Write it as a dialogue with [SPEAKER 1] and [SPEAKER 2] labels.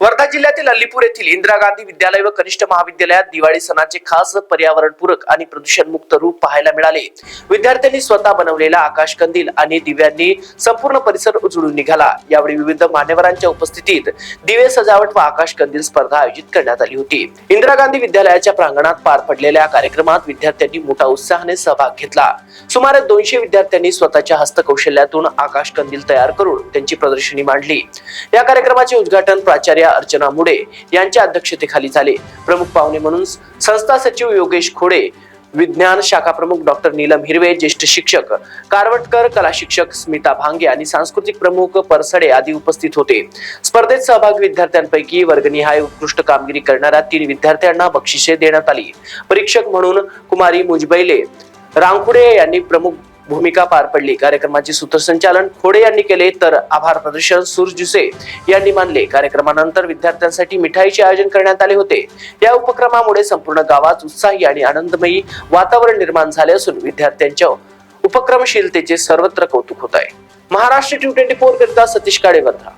[SPEAKER 1] वर्धा जिल्ह्यातील अल्लीपूर येथील इंदिरा गांधी विद्यालय व कनिष्ठ महाविद्यालयात दिवाळी सणाचे खास पर्यावरणपूरक आणि प्रदूषणमुक्त रूप पाहायला मिळाले. विद्यार्थ्यांनी स्वतः बनवलेला आकाश कंदील आणि दिव्यांनी संपूर्ण परिसर उजळून निघाला. यावेळी विविध मान्यवरांच्या उपस्थितीत दिवे सजावट व आकाश कंदील स्पर्धा आयोजित करण्यात आली होती. इंदिरा गांधी विद्यालयाच्या प्रांगणात पार पडलेल्या कार्यक्रमात विद्यार्थ्यांनी मोठा उत्साहाने सहभाग घेतला. सुमारे दोनशे विद्यार्थ्यांनी स्वतःच्या हस्तकौशल्यातून आकाश कंदील तयार करून त्यांची प्रदर्शनी मांडली. या कार्यक्रमाचे उद्घाटन प्राचार्य अर्चना मुडे यांच्या अध्यक्षतेखाली झाले. प्रमुख पाहुणे म्हणून संस्था सचिव योगेश खोडे विज्ञान शाखा प्रमुख डॉक्टर नीलम हिरवे ज्येष्ठ शिक्षक कारवटकर कला शिक्षक स्मिता भांगे आणि सांस्कृतिक प्रमुख परसडे आदी उपस्थित होते. स्पर्धेत सहभागी विद्यार्थ्यांपैकी वर्गनिहाय उत्कृष्ट कामगिरी करणाऱ्या तीन विद्यार्थ्यांना बक्षिसे देण्यात आली. परीक्षक म्हणून कुमारी मुजबैले रांगखुडे यांनी प्रमुख भूमिका पार पडली. कार्यक्रमाचे सूत्रसंचालन खोडे यांनी केले तर आभार प्रदर्शन सुरजुसे यांनी मानले. कार्यक्रमानंतर विद्यार्थ्यांसाठी मिठाईचे आयोजन करण्यात आले होते. या उपक्रमामुळे संपूर्ण गावात उत्साही आणि आनंदमयी वातावरण निर्माण झाले असून विद्यार्थ्यांच्या उपक्रमशीलतेचे सर्वत्र कौतुक होत आहे. महाराष्ट्र ट्यू ट्वेंटी फोर करिता सतीश काळे वर्धा